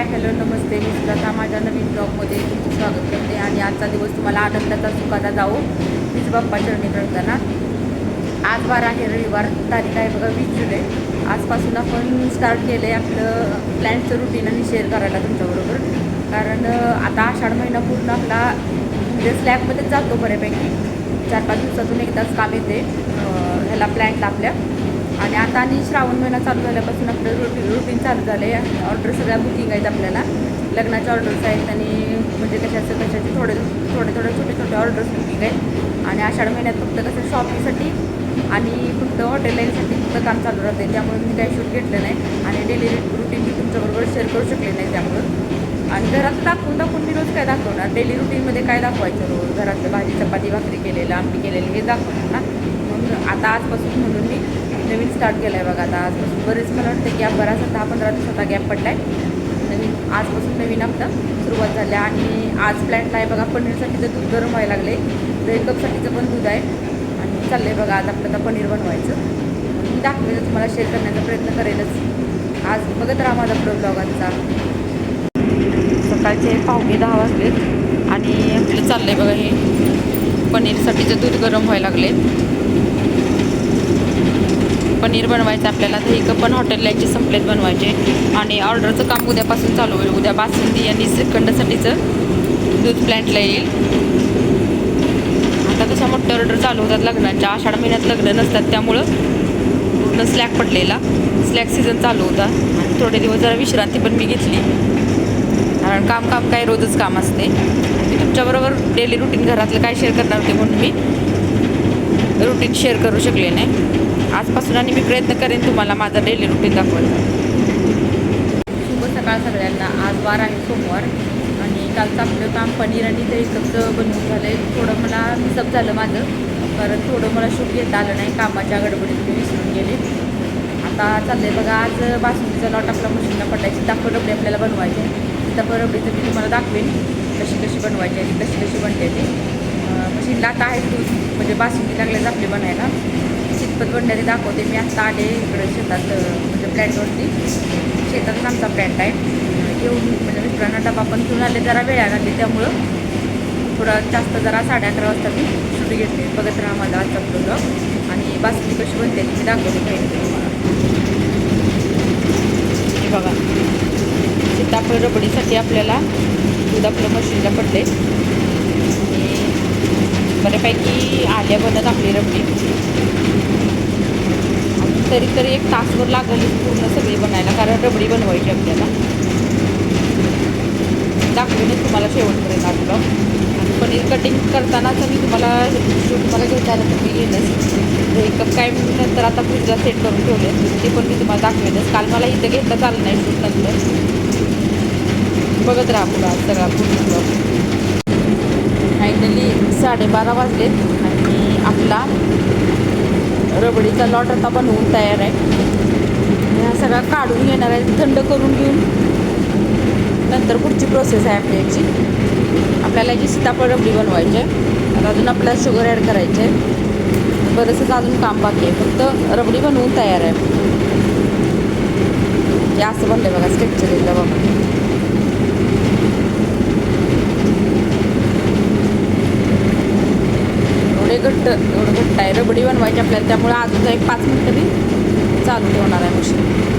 Hi hello नमस्ते. मी सुजाता. माझ्या नवीन ब्लॉगमध्ये तुमचं स्वागत करते आणि आजचा दिवस तुम्हाला आनंदाचा सुखाचा जाऊ. मीच बाप्पा चरणी करताना आज वार आहे रविवार. तारीख आहे बघा वीस जुलै. आजपासून आपण स्टार्ट केलं आहे आपलं प्लॅनचं रुटीन आणि शेअर करायला तुमच्याबरोबर. कारण आता आषाढ महिना पूर्ण आपला म्हणजे स्लॅबमध्येच जातो बऱ्यापैकी. चार पाच दिवसातून एकदाच काम येते. ह्याला प्लॅन आपल्या. आणि आता आणि श्रावण महिना चालू झाल्यापासून आपलं रुटीन रुटीन चालू झालं आहे ऑर्डर सगळ्या बुकिंग आहेत आपल्याला. लग्नाच्या ऑर्डर्स आहेत आणि म्हणजे कशाचं कशाचे थोडे थोडे थोडे छोटे छोटे ऑर्डर्स बुकिंग आहेत. आणि आषाढ महिन्यात फक्त कसं शॉपिंगसाठी आणि फक्त हॉटेल लाईनसाठी फक्त काम चालू राहते त्यामुळे मी काही शूट घेतलं नाही. आणि डेली रुटीन मी तुमच्याबरोबर शेअर करू शकले नाही त्यामुळं. आणि घरात दाखवून दाखवून मी रोज काय दाखवणार? डेली रुटीनमध्ये काय दाखवायचं रोज? घरातलं भाजी चपाती भाकरी केलेलं आंबी केलेली हे दाखवणार ना? म्हणून आता आजपासून म्हणून मी नवीन स्टार्ट केलं आहे बघा आता. आजपासून बरेच मला वाटतं गॅप बराच दहा पंधरा दिवसाचा गॅप पडला आहे नवीन आजपासून नवीन हप्ता सुरुवात झाली आणि आज प्लॅनला आहे बघा पनीरसाठीचं दूध गरम व्हायला लागले दही कपसाठीचं पण दूध आहे. आणि चाललं आहे बघा आज आपलं आता पनीर बनवायचं. मी दाखवेलच तुम्हाला शेअर करण्याचा प्रयत्न करेलच. आज बघत राहा माझा प्रो ब्लॉग सकाळचे पावणे दहा वाजलेत आणि आपलं चाललं आहे बघा हे पनीरसाठीचं दूध गरम व्हायला लागले पनीर बनवायचं आपल्याला दही कप पण हॉटेल यायचे संपलेत बनवायचे. आणि ऑर्डरचं काम उद्यापासून चालू होईल. उद्या बासुंदी आणि श्रीखंडसाठीचं दूध प्लॅन्टला येईल. आता कशा मोठ्या ऑर्डर चालू होतात लग्नाच्या. आषाढ महिन्यात लग्न नसतात त्यामुळं पूर्ण स्लॅक पडलेला. स्लॅक सीझन चालू होता. आणि थोडे दिवस जरा विश्रांती पण मी घेतली. कारण काम काम काय रोजच काम असते. मी तुमच्याबरोबर डेली रुटीन घरातलं काय शेअर करणार होते म्हणून मी रुटीन शेअर करू शकले नाही. आजपासून आणि मी प्रयत्न करेन तुम्हाला माझा डेली रुटीन दाखवायचा. शुभ सकाळ सगळ्यांना. आज वार आहे सोमवार आणि कालचं आपलं काम पनीर आणि दही कपचं बनवून झालं आहे थोडं मला मिसअप झालं माझं कारण थोडं मला शूट घेता आलं नाही. कामाच्या गडबडीत मी विसरून गेले. आता चाललंय बघा आज बासुंदीचा लॉट आपला मशीनला पडायची दाखव रबडी आपल्याला बनवायची आहे. सीताफळ रबडीचं मी तुम्हाला दाखवेन कशी कशी बनवायची आणि कशी कशी बनते ते. म्हणजे अं, मशीनला आता आहे दूध म्हणजे बासुंदी लागल्याच आपली बनायला. शितपत बनणारी दाखवते. मी आत्ता आले इकडे शेतात म्हणजे प्लॅन्टवरती शेतातच आमचा प्लॅन्ट आहे. येऊन म्हणजे मित्रांना डबा पण घेऊन आले. जरा वेळा आले त्यामुळं. थोडं जास्त जरा साडे अकरा वाजता मी शूट घेतली. बघत राहा माझा आजचा ब्लॉग आणि बासुंदी कशी बनते ती मी दाखवते पाहिजे तुम्हाला बघा. सीताफळ रबडीसाठी आपल्याला दूध आपलं मशीनला पडले बऱ्यापैकी आल्या बनत आपली रबडी. तरी तरी एक तासभर लागेल पूर्ण सगळी बनायला कारण रबडी बनवायची आपल्याला. दाखवीनच तुम्हाला शेवटपर्यंत आपलं आणि पनीर कटिंग करतानाच मी तुम्हाला शूट तुम्हाला घेता आलं तर मी घेणंच हे काय नंतर आता फ्रीजला सेट करून ठेवले ते पण मी तुम्हाला दाखवेनच. काल मला इथं घेता चाललं नाही शूट नंतर. बघत राहा पुढं सगळा पूर्ण. फायनली साडेबारा वाजलेत आणि आपला रबडीचा लॉट आता बनवून तयार आहे. हा सगळा काढून घेणार आहे थंड करून घेऊन. नंतर पुढची प्रोसेस आहे आपली याची. आपल्याला याची सीताफळ रबडी बनवायची आहे आता अजून आपल्याला शुगर ॲड करायचे आहे. बरंचसं अजून काम बाकी आहे फक्त रबडी बनवून तयार आहे. हे असं बनलं बघा स्ट्रक्चर येतं बघा. एवढे घट्ट एवढं घट्ट आहे. रबडी बनवायची आपल्याला त्यामुळे अजून एक पाच मिनटं तरी चालू ठेवणार आहे मशीन.